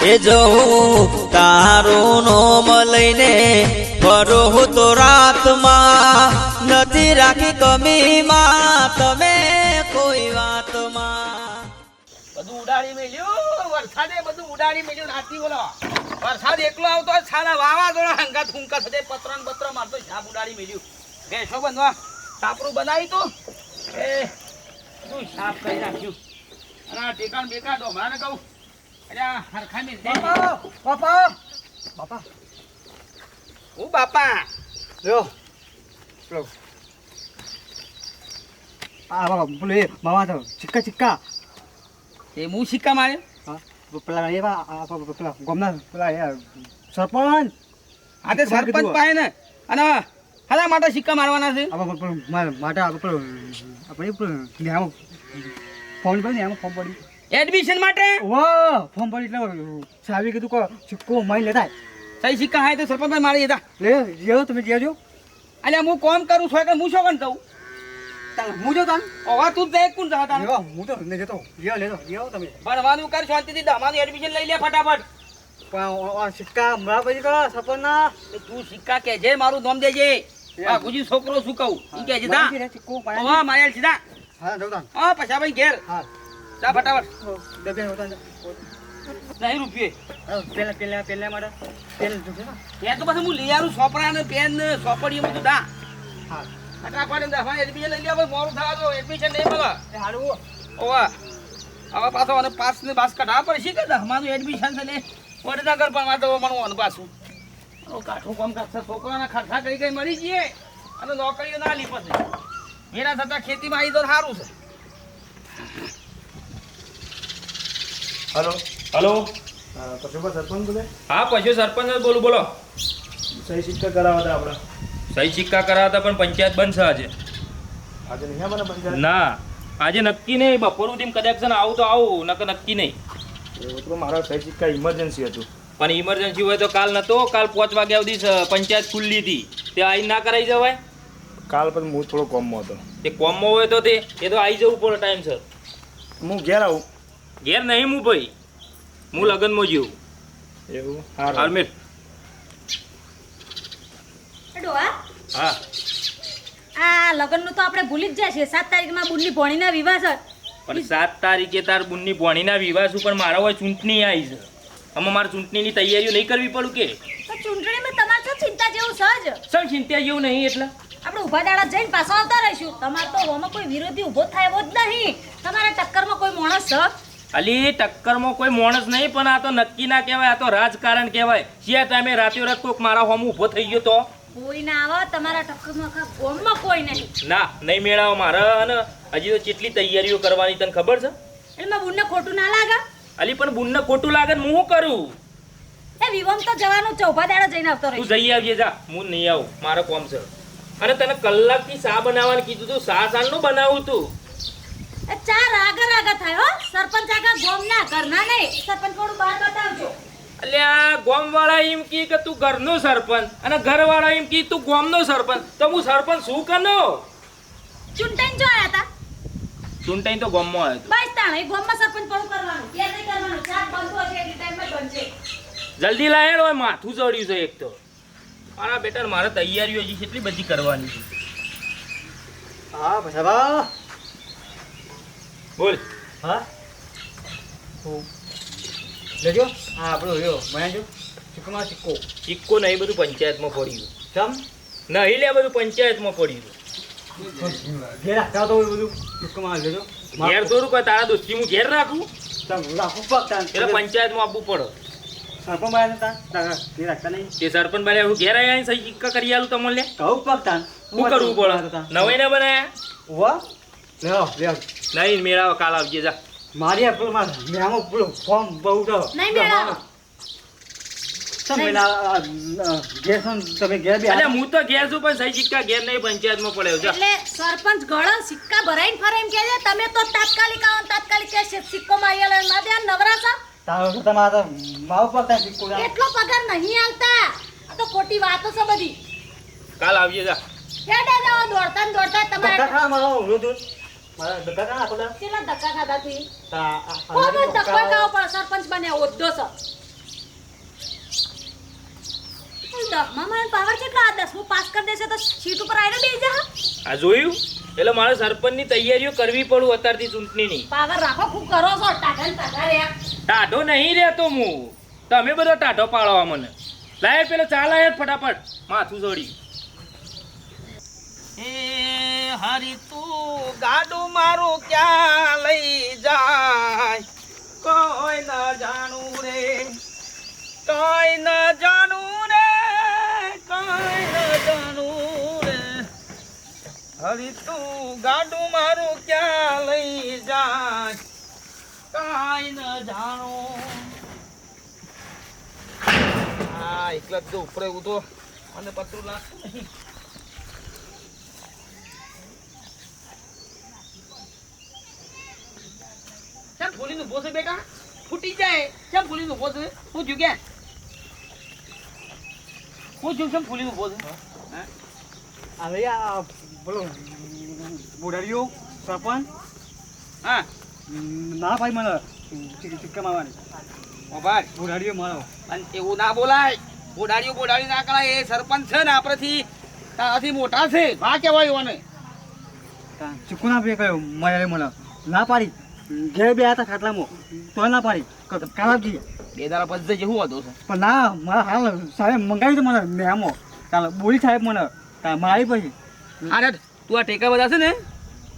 એ જવું તારું નોમ લઈને ફરો હું તો રાતમાં નથી રાખી કમીમાં તમે કોઈ વાતમાં. બધું ઉડાડી મેલ્યું, વરસાદે બધું ઉડાડી મેલ્યું, નાતી બોલો. વરસાદ એકલો આવતો હોય, સારા વાવાઝોડા હંકા હુંકા થતે પત્ર ને પત્ર મારતો સાપ ઉડાડી મેલ્યું. ભેંસો બનવા સાપરું બનાવી તું. એ શું સાફ કરી નાખ્યું. અને આ ટેકાણ બેકા ડોમરાને કહું. દે બાપા બાપા હું બાપા લો આ એ મામા તો ચિક્કા ચિક્કા એ હું સિક્કા મારે હા પેલા એ બા આ પેલા ગોમના પેલા સરપંચ આ તે સરપંચ પાસે ને અને હાલા માટે સિક્કા મારવાના છે માટે આપણે ફોન કર્યો ફોન પડી એડમિશન માટે? વાહ ફોર્મ પડી એટલે સાવી કીધું કો સિક્કો મારી લેતા. સહી સિક્કા હાય તો સરપંચ ભાઈ મારી દીધા લે જેવો તમે જેજો અલ્યા હું કોમ કરું છો કે હું શું કરું કહું હું જો તાન હવે તું દે કોણ તારે? લેવા હું તો નહીં જતો. લેવો લેતો લેવો તમે. ભણવાનું કર શાંતિથી દમાનું એડમિશન લઈ લે ફટાફટ. પણ સિક્કા મારા પછી તો તું સિક્કા કહેજે મારું નામ દેજે. આ ગુજી છોકરો શું કહું? ઈ કે તા મારી રે ઓવા સીધા હા હા પછા ભાઈ ઘેર. હા. જા ફટાફટ. ડબે હોતા નહીં રૂપિયે. પેલા પેલા પેલા મારા પેલા જોશે ને ત્યાં તો પછી હું લઈ આવું સોપરા ને પેન ને સોપડીઓ બધું દા હા. ફટાફટ એમ હા એડમિશન લઈ લે મોરું થવા દો. એડમિશન નહીં મળે. એ હારું ઓવા. હવે પાછો અને પાસ ને પાસ કઢાવવા પડશે કે દહમાનું એડમિશન છે ને. વડનગર પણ માટે મળવાનું પાછું. ઓ કાઠું કામ કરશે છોકરાના ખર્ચા કઈ કઈ મળી જઈએ અને નોકરીઓ ના લી પછી. મેરા થતા ખેતીમાં આવી તો સારું છે. હલો. હલો. પછી સરપંચ બોલે? હા પશુ સરપંચ જ બોલું બોલો. સહી સિક્કા કરાવવા હતા આપણે. સહી સિક્કા કરાવતા પણ પંચાયત બંધ છે આજે. આજે નહીં મને પંચાયત? ના આજે નક્કી નહીં. બપોર સુધી કદાચ ને આવું તો આવું નકર નક્કી નહીં. મારા સહી સિક્કા ઇમરજન્સી હતું. પણ ઇમરજન્સી હોય તો કાલ નતો કાલ પાંચ વાગ્યા સુધી પંચાયત ખુલ્લી હતી. તે આઈ ના કરાઈ જવાય? કાલ પણ હું થોડો કોમમાં હતો. તે કોમમાં હોય તો તે એ તો આવી જવું પડે ટાઈમ સર હું ઘેર આવું. ઘેર નહીં હું ભાઈ. હું લગ્નમાં જીવ. એવું? ડોહા હા. આ લગ્નનું તો આપણે ભૂલી જ જાય છે સાત તારીખમાં બુનની ભણીના વિવાહ છે. પણ સાત તારીખે તાર બુનની ભણીના વિવાહ છું પણ મારા હોય ચૂંટણી આવી છે. આમાં મારે ચૂંટણીની તૈયારીઓ નહીં કરવી પડું કે? તો ચૂંટણીમાં તમારે શું ચિંતા જેવું સહજ સર ચિંતા જેવું નહીં એટલે? આપણે ઊભા દાડા જઈને પાછા આવતા રહીશું. તમારે તો હોમાં કોઈ વિરોધી ઊભો થાય એવો જ નહીં. તમારા ટક્કરમાં કોઈ માણસ છે? અલી ટક્કરમાં કોઈ માણસ નહીં પણ આ તો નક્કી ના કહેવાય આ તો રાજકારણ કહેવાય. જે ટાઈમે રાતે રાત કોઈક મારા હોમ ઊભો થઈ ગયો તો? કોઈ ના આવે તમારા ટક્કરમાં ગોમમાં કોઈ નહીં. ના નહીં મેળાવો મારે અને હજી તો કેટલી તૈયારીઓ કરવાની તને ખબર છે? એમાં બુનને ખોટું ના લાગે? અલી પણ બુનને ખોટું લાગે ને હું શું કરું? એ વિવમ તો જવાનું ઊભા દાડા જઈને આવતો તું જઈ આવજે જા. હું નહીં આવું મારો કોમ છે. અને તને કલાકથી સા બનાવવાનું કીધું તું સા શાનું બનાવું તું. એ ચાર આગળ આગળ થાય હો. સરપંચ આગળ ગોમના ઘરના નહીં. સરપંચ થોડું બહાર બતાવજો. અલ્યા ગોમવાળા એમ કી કે તું ઘરનો સરપંચ અને ઘરવાળા એમ કી તું ગોમનો સરપંચ. તો હું સરપંચ શું કરનો? ચૂંટાઈને જો આયા ચૂંટાઈ તો ગોમમાં આવ્યો બસ તાણ એ ગોમમાં સરપંચ પણ કરવાનું. ત્યાં નહીં કરવાનું? ચાર બંધો છે એટલી ટાઈમમાં બનશે. જલ્દી લાયેલો હોય માથું ચડ્યું છે એક તો. મારા બેટા મારે તૈયારીઓ હજી કેટલી બધી કરવાની છે. હા બા બોલ. હા? લેજો. હા આપણો રહ્યો. બનાવજો. સિક્કોમાં સિક્કો સિક્કો નહીં બધું પંચાયતમાં પડ્યું ચમ? નહીં લે બધું પંચાયતમાં પડ્યું ઘેર રાખતા તો બધું. સિક્કોમાં લેજો. ઘેર થોડું કોઈ તારા દોસ્તી હું ઘેર રાખું? તમે રાખો પગ તાન. એટલે પંચાયતમાં આપવું પડે. સરપંચ બાય તા તારા રાખતા નહીં. તે સરપંચ બને હું ઘેર આવ્યા સહી સિક્કા કરી આલું તમને કહું પગ શું કરવું પડે? નવાઈ ના બનાયા? ઉવા લેવો લેવો નહીં મેળાવો કાલ આવજે જા. મારી આ પેલો મેમો પેલો ફોર્મ બહુ તો નહીં મેળાવો. ને તમે ઘેર બી એટલે હું તો ઘેર છું પણ સહી સિક્કા ઘેર નહીં પંચાયતમાં પડ્યો જા. એટલે સરપંચ ગળો સિક્કા ભરાઈને ફરે એમ કહે તમે તો તાત્કાલિક આવો તાત્કાલિક કે સિક્કો મારી નવરા છો. એટલો પગાર નહીં આવતા. આ તો ખોટી વાતો છે બધી. કાલ આવજે જા. દોડતા ને દોડતા તમારે પાસ કરી દેશે તો સીટ ઉપર આવીને આ જોયું? એટલે મારે સરપંચની તૈયારીઓ કરવી પડું અત્યારથી ચૂંટણીની. પાવર રાખો ખૂબ કરો છો નહીં રહેતો હું. તમે બધો ટાઢો પાડવા મને. લાય પેલો ચાલ ફટાફટ. માથું જોડી. હરી તું ગાડું મારું ક્યાં લઈ જાય? કોઈ ન જાણું રે કોઈ ન જાણું રે કોઈ ન જાણું રે. હરી તું ગાડું મારું ક્યાં લઈ જાય? કાંઈ ન જાણું. હા એકલા ઉધો ઉપર એવું અને પતરું લાગતું નહીં. ફૂલીનું ઊભો છે બેટા? ફૂટી જાય. કેમ ફૂલીનું ઊભો છે હું થયું કે હું થયું કેમ ફૂલીનું ઊભો છે હે? હવે આ બોલો. બુડારીઓ સરપંચ. હા. ના ભાઈ મને. ચિક્કા મારવાની ઓ ભાઈ. બુડારીઓ મારો. અને એવું ના બોલાય. બોડાડીઓ બોડાડી ના કરાય. એ સરપંચ છે ને આપણાથી તારાથી મોટા છે. ભા કહેવાય એવાને ચીકુ ના પે કયો મારે મને. ના પાડી. ઘેર બે હતા ખાટલામાં તો ના પાડી. કાલાજી બે દાડા પછી શું વાંધો પણ ના મારા હાલ સાહેબ મંગાવી દે મને મેમો. કાલે બોલી સાહેબ મને મારી પછી. અરે તું આ ટેકા બધા છે ને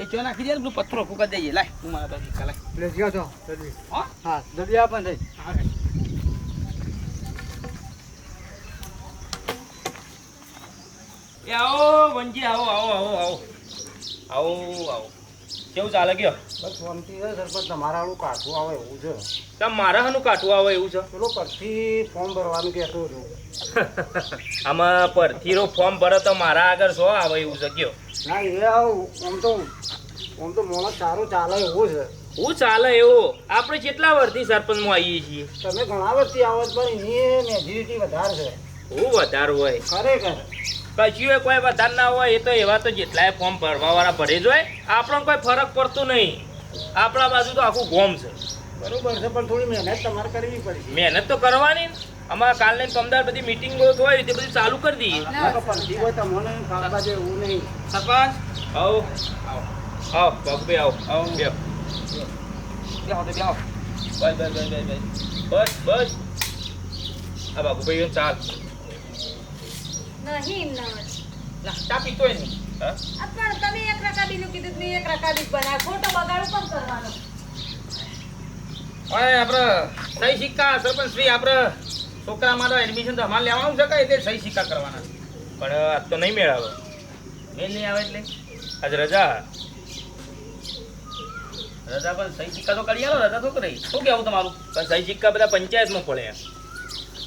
એ ચો નાખી દે પેલું પથ્થરો ફૂકા દઈએ. લાય તું મારા તો ટીકા લાય. એટલે જ્યો તો જલ્દી. હા? હા જલ્દી આપ ને એ આવો વંજી આવો આવો આવો આવો. આવો આવો. કેવું ચાલે ગયો? બસ શાંતિ છે સરપંચ તમારા વાળું કાઠું આવે એવું છે. તમે મારા હાનું કાઠું આવે એવું છે? પેલો પરથી ફોર્મ ભરવાનું કહેતો હતો. આમાં પરથીનો ફોર્મ ભરે તો મારા આગળ શું આવે એવું છે કયો? ના એ આમ તો આમ તો માણસ સારું ચાલે એવું છે. હું ચાલે એવો? આપણે કેટલા વર્ષથી સરપંચમાં આવીએ છીએ? તમે ઘણા વર્ષથી આવો પણ એની મેજોરિટી વધારે છે. હું વધારે હોય. ખરેખર. કશું કોઈ વધારે ના હોય એ તો એવા તો જેટલાય ફોર્મ ભરવાવાળા ભરે જ હોય. આપણને કોઈ ફરક પડતો નહીં. આપણા બાજુ તો આખું ગોમ છે. બરોબર છે પણ થોડી મહેનત તમારે કરવી પડશે. મહેનત તો કરવાની. અમારા કાલની કમદાર બધી મિટિંગો હોય તે બધી ચાલુ કરી દઈએ. પરથી હોય તમને એવું નહીં. સરપંચ? આવો. આવો. બાબુભાઈ આવો. આવો. બે તો બેહો બસ બસ બસ બસ બસ. બસ બસ. આ ભાગુભાઈ ચાલ. નહીં ન. ના ચા પીતો નહીં. પણ તમે એક રકાબીનું કીધું મેં એક રકાબી બનાવ. ખોટો બગાડો પણ કરવાનો. હવે આપણે સહી સિક્કા સરપંચ શ્રી આપણે છોકરા મારો એડમિશન તો અમારે લેવાનું છે કઈ તે સહી સિક્કા કરવાના? પણ આજ તો નહીં મેળાવો. મેલ નહીં આવે એટલે? આજ રજા. રજા પણ સહી સિક્કા તો કરી આવો રજા તો કરી. શું કહેવું તમારું? પણ સહી સિક્કા બધા પંચાયતમાં પડે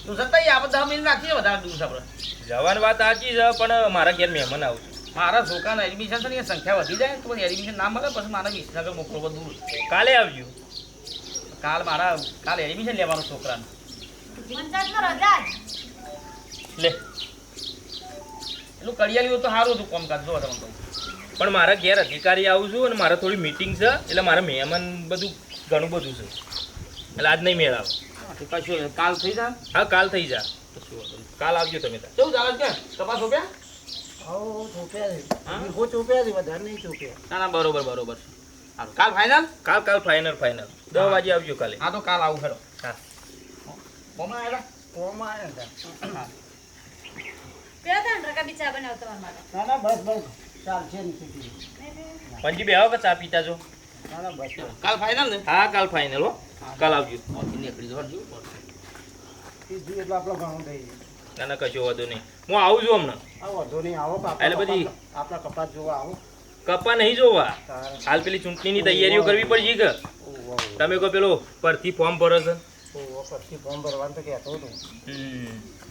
તું સત્તાઈ આપણે દસ મિનિટ રાખીએ વધારે દિવસ આપણે જવાની વાત સાચી છે પણ મારા ઘેર મહેમાન આવું મારા છોકરાના એડમિશન છે ને એ સંખ્યા વધી જાય તો એડમિશન ના મળે પછી મારા વિસનગર મોકલવો દૂર કાલે આવજો. કાલ મારા કાલ એડમિશન લેવાનું છોકરાનું. લે. એટલું કરી આવ્યું તો સારું હતું કામકાજ જો તમે કહું. પણ મારા ઘેર અધિકારી આવું છું અને મારે થોડી મિટિંગ છે એટલે મારે મહેમાન બધું ઘણું બધું છે. એટલે આજ નહીં મેળાવ. કશું કાલ થઈ જા. હા કાલ થઈ જા. કાલ આવજો તમે તાર કેવું ચાલે છે? કે તપાસ હોપ્યા ના ના બરોબર બરોબર. કાલ ફાઇનલ કાલ કાલ ફાઇનલ ફાઇનલ દસ વાગે આવજો કાલે. હા તો કાલ આવું ખરો હા. હમણાં આવ્યા ફોર્મ આવ્યા પંજી બે આવો કે ચા પીતા જો. ના ના બસ બસ. કાલ ફાઇનલ ને? હા કાલ ફાઇનલ હો. કાલ આવજો. નીકળી જવાનું. આપણો કીધું એટલે આપણે ઘણું થઈ ના ના કશો વાંધો નહીં. હું આવું છું હમણાં. આ નહીં આવો એટલે બધી- આપણા કપાસ જોવા આવો. કપા નહીં જોવા. હાલ પેલી ચૂંટણીની તૈયારીઓ કરવી પડશે કે? તમે કહો પેલો પરથી ફોર્મ ભરો છો.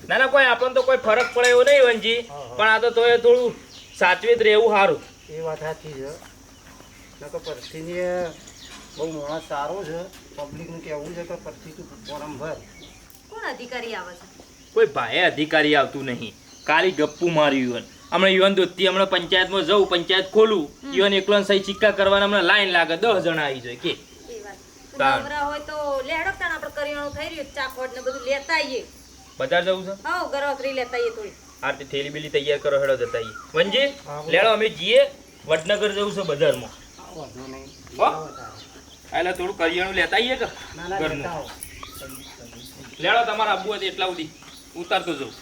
ના ના કોઈ આપણને તો કોઈ ફરક પડે એવું નહીં હા. પણ આ તો તોય થોડું સાચવેત રહેવું સારું. એ વાત સાચી છે. તો પરથી બહુ માણસ સારો છે. પબ્લિકનું કહેવું છે કે પરથી તું ફોરમ ભર. કોણ અધિકારી આવે છે? કોઈ ભાઈ અધિકારી આવતું નહીં. કાલી ગપ્પુ માર્યું યુવન હમણાં યુવન દોસ્તી હમણાં પંચાયતમાં જવું પંચાયત ખોલું. યુવન એકલો સહી સિક્કા કરવાના હમણાં લાઈન લાગે દસ જણા આવી જાય કે. એ વાત. તાણ. નવરા હોય તો લેડો તાણ આપણે કરિયાણું થઈ રહ્યું ચાકોટ ને બધું લેતા આવીએ બજાર જવું છે? હા ગરવકરી લેતા આવીએ થોડી. આ થેલી બેલી તૈયાર કરો હેડો જતા આવીએ વંજી લેડો અમે જઈએ વડનગર જવું છે બજારમાં. વાંધો નહીં. હો? એટલે થોડું કરિયાણું લેતા આવીએ કે ઘરનું. લેડો તમારે આબુ હતી એટલા સુધી. ઉતારતો જવું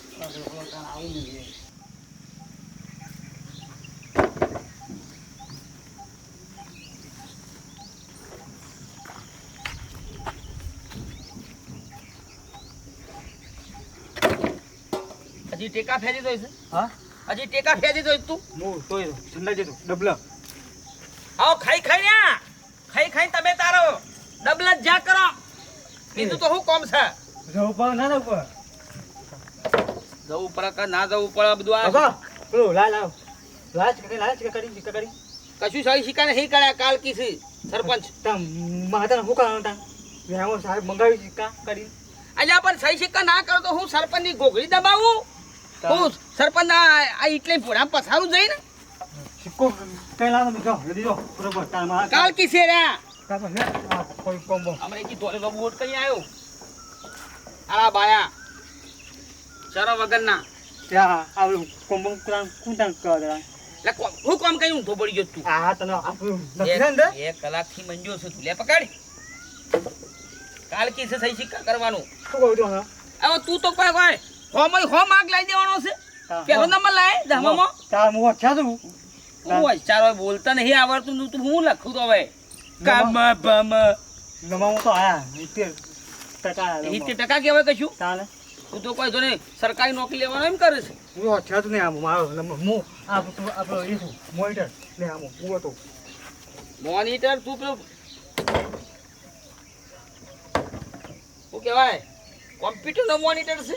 હજી ટેકા ફેરી દોય છે હા? હજી ટેકા ફેરી દોય તું. હું તોય ઠંડા જતો ડબલા. આવો ખાઈ ખાઈ ને ખાઈ ખાઈ તમે તારો ડબલા જ જા કરો. બીજું તો શું કોમ છે? જો ઉપર ના પણ જવું પડે કે ના જવું પડે બધું આ? પેલો લાલ લાવ લાજ કે લાજ કે કરી કે કરી. કશું સહી શિકાર નહીં કર્યા કાલ કી છે સરપંચ. તા માતા હું કામ તા? વેમો સાહેબ મંગાવી સિક્કા કરી અલ્યા પણ સહી સિક્કા ના કરો તો હું સરપંચની ગોગડી દબાવું? હું સરપંચ આ એટલે પૂરા પસારું જઈ ને સિક્કો કઈ લાવ જો દીધો બરોબર કાલ કી રહ્યા કોઈ કોમ્બો. આપણે કી ધોરે બાબુ વોટ કરી આવ્યો. આ બાયા. ચરો વગરના. ત્યાં આવલું કોમ્બો કુરાન કુંતાન કરા હું કોમ કઈ ઊંધો પડી ગયો તું આ તને આપણું નથી ને અંદર? એક કલાકથી છું તું. લે પકડ. કાલ કી છે સહી સિક્કા કરવાનું. શું કહું છું હવે? તું તો કોઈ કોઈ હોમય હો માગ લાવી દેવાનો છે. પેલો નંબર લાય દહમામાં તાર હું અચ્છા છું ઓય ચાલો બોલતા નહીં આવડતું તું- હું લખું તો હવે? કામ બમ નમામાં તો આયા ટકા સિત્તેર ટકા કહેવાય કશું? તું તો કોઈ જોને સરકારી નોકરી લેવાનો એમ કરે છે. હું અચ્છા છું ને આમ મારો હું આ આપણો છું મોનિટર ને આમ હું હતો. મોનિટર તું પેલો શું કહેવાય? કોમ્પ્યુટરનો મોનિટર છે?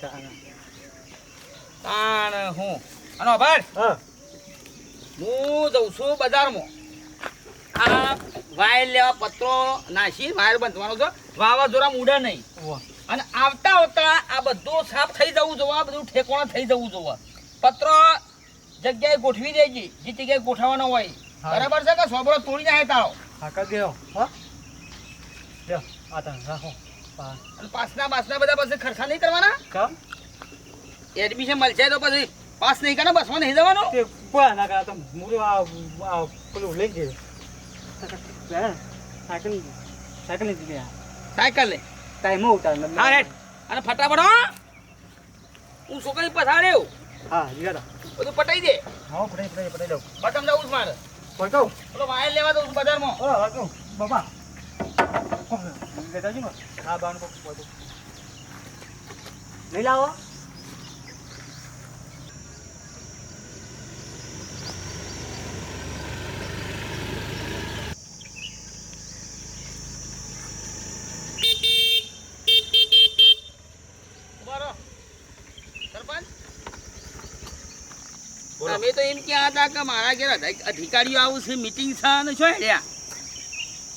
તાણ. હું? અનો ભાઈ હા. હું જઉં છું બજારમાં. આ વાયર લેવા પત્રો નાસી વાયર બંધવાનો છે. વાવાઝોડા ઉડે નહીં. અને આવતા આવતા આ બધું સાફ થઈ જવું જોવા બધું ઠેકોણા થઈ જવું જોવા. પત્ર જગ્યાએ ગોઠવી દેજે જે જગ્યાએ ગોઠવવાનો હોય. બરાબર છે કે સોબરો તોડી જાય તારો? હા કરી દેવો હા. લ્યો આ તાન રાખો પાસના બાસના બધા પછી ખર્ચા નહીં કરવાના? કામ એડમિશન મળશે તો પછી પાસ નહીં કરે બસમાં નહીં જવાનું? તે કોઈ ના કરે તો મૂળો આ પેલું લઈ ગયો. સાયકલ સાયકલ સાયકલ લે ટાઈમ ઉતાર હા રેડ. અને ફટાફટ હો. હું છોકરી પછાડ્યો હા જીગા બધું પટાઈ દે. હા પટાઈ પટાઈ પટાઈ દઉં. બટન જવું જ મારે. કહું? પેલો વાયર લેવા દઉં બજારમાં. હા હા કહું. બાપા. લેતા જો હા બાણ કો બધું લઈ લાવો ઊભા રહો. સરપંચ બોલો. તમે તો એમ ક્યાં હતા કે મારા ઘેર અધિકારીઓ આવું છે મીટિંગ છે અને શું હેડ્યા?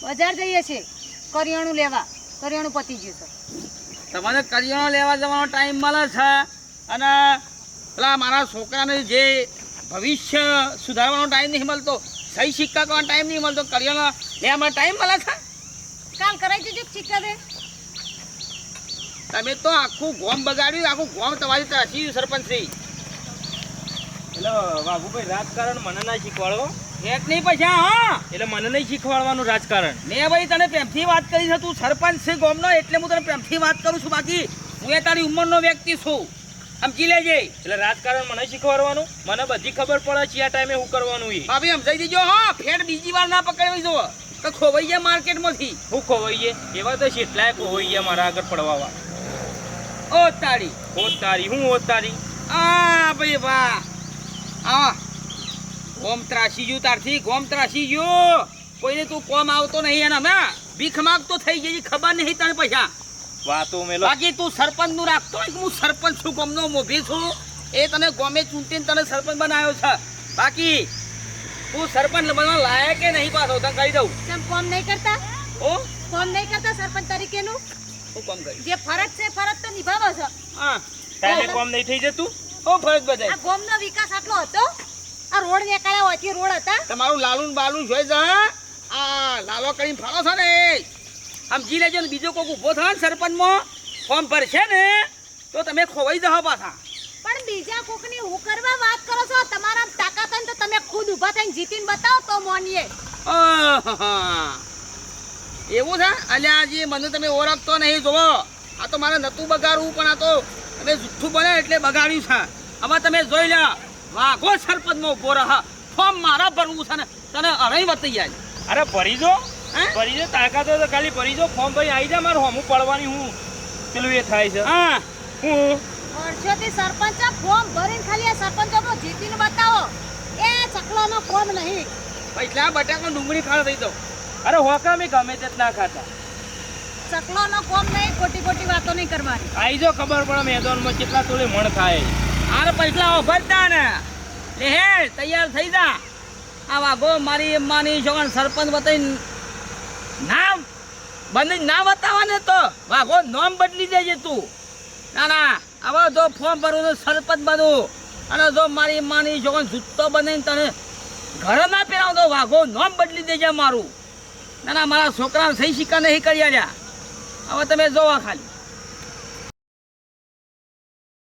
બજાર જઈએ છે કરિયાણું લેવા. કરિયાણું પતી ગયું છે. તમારે કરિયાણું લેવા જવાનો ટાઈમ મળે છે અને પેલા મારા છોકરાને જે ભવિષ્ય સુધારવાનો ટાઈમ નહીં મળતો સહી સિક્કા કરવાનો ટાઈમ નહીં મળતો કરિયાણો લેવામાં ટાઈમ મળે છે? કાલ કરાવી દેજો સિક્કા દે. તમે તો આખું ગોમ બગાડ્યું આખું ગોમ તમારી ત્રાસી સરપંચ શ્રી એટલે બાબુભાઈ રાજકારણ મને ના શીખવાડો. એક નહીં પૈસા હા. એટલે મને નહીં શીખવાડવાનું રાજકારણ. મેં ભાઈ તને પ્રેમથી વાત કરી છે તું સરપંચ છે ગોમનો એટલે હું તને પ્રેમથી વાત કરું છું બાકી. હું એ તારી ઉંમરનો વ્યક્તિ છું. સમજી લેજે. એટલે રાજકારણ મને શીખવાડવાનું? મને બધી ખબર પડે છે આ ટાઈમે શું કરવાનું એ. ભાભી સમજાઈ દેજો હા. ફેર બીજી વાર ના પકડવી જો તો ખોવાઈ જાય માર્કેટમાંથી. હું ખોવાઈએ એવા તો કેટલાય ખોવાઈએ મારા આગળ પડવા ઓ તારી હું હોત તારી આ ભાઈ વાહ. આ ગોમ ત્રાસી ગયું તારથી ગોમ ત્રાસી ગયું. કોઈને તું કોમ આવતો નહીં એના ના. ભીખ માગતો થઈ ગઈ ખબર નહીં તને પૈસા. વાતો મેલો. બાકી તું સરપંચનું રાખતો હોય કે હું સરપંચ છું ગોમનો મોભી છું એ તને ગોમે ચૂંટીને તને સરપંચ બનાવ્યો છે. બાકી તું સરપંચ બનવા લાયક કે નહીં પાછો તને કહી દઉં. તેમ કોમ નહીં કરતા? ઓ કોમ નહીં કરતા સરપંચ તરીકેનું? હું કોમ કરી જે ફરજ છે ફરજ તો નિભાવો છો. હા. ટાઈમે કોમ નહીં થઈ જતું? હું ફરજ બધાય આ ગોમનો વિકાસ આટલો હતો? આ રોડ નીકળ્યા હોયથી રોડ હતા? તમારું લાલુન બાલુન જોઈ જા આ લાલો કરીને ફાળો છો ને સમજી લેજો ને બીજો કોઈક ઊભો થાય ને સરપંચમાં ફોર્મ ભરશે ને તો તમે ખોવાઈ જાઓ પાછા. પણ બીજા કોકની હું કરવા વાત કરો છો? તમારા તાકાત હોય તો તમે ખુદ ઊભા થઈને જીતીને બતાવો તો મોનીએ. એવું છે? અલ્યા આજે મને તમે ઓળખતો નહીં જોવો આ તો મારે નતું બગાડવું પણ આ તો તમે જુઠ્ઠું બને એટલે બગાડ્યું છે. હવે તમે જોઈ લે વાઘો સરપંચમાં ઊભો રહ. ફોર્મ મારા ભરવું છે ને તને અઢાઈ વતી જાય અરે ભરી જો ભરી જો તાકાત તો ખાલી ભરી જો ફોર્મ ભરી આવી જા મારે હોમું પડવાની હું. પેલું એ થાય છે. હા. હું? વર્ષોથી સરપંચ ફોર્મ ભરીને ખાલી આ સરપંચો જીતીને બતાવો. એ ચકલાનો ફોર્મ નહીં. પૈસા બટાકા ડુંગળી ખાવા થઈ દો અરે હોકા મેં ગમે તે ના ખાતા? ચકલાનો ફોર્મ નહીં ખોટી ખોટી વાતો નહીં કરવાની. આવી જો ખબર પડે મેદાનમાં કેટલા તોલે મણ થાય આને પૈસા ભરતા ને. લે હે, તૈયાર થઈ જા. આ વાઘો મારી માની છોકરા સરપંચ બતાવી નામ બંને ના બતાવવાને તો. વાઘો નામ બદલી દેજે તું. ના ના હવે જો ફોર્મ ભરું તો સરપંચ બનવું અને જો મારી માની છોકરા જૂતો બનાવીને તને ઘરે ના પહેરાવતો વાઘો નામ બદલી દેજે મારું. ના ના, મારા છોકરા સહી સિક્કા નહીં કરી આવ્યા હવે તમે જોવા ખાલી.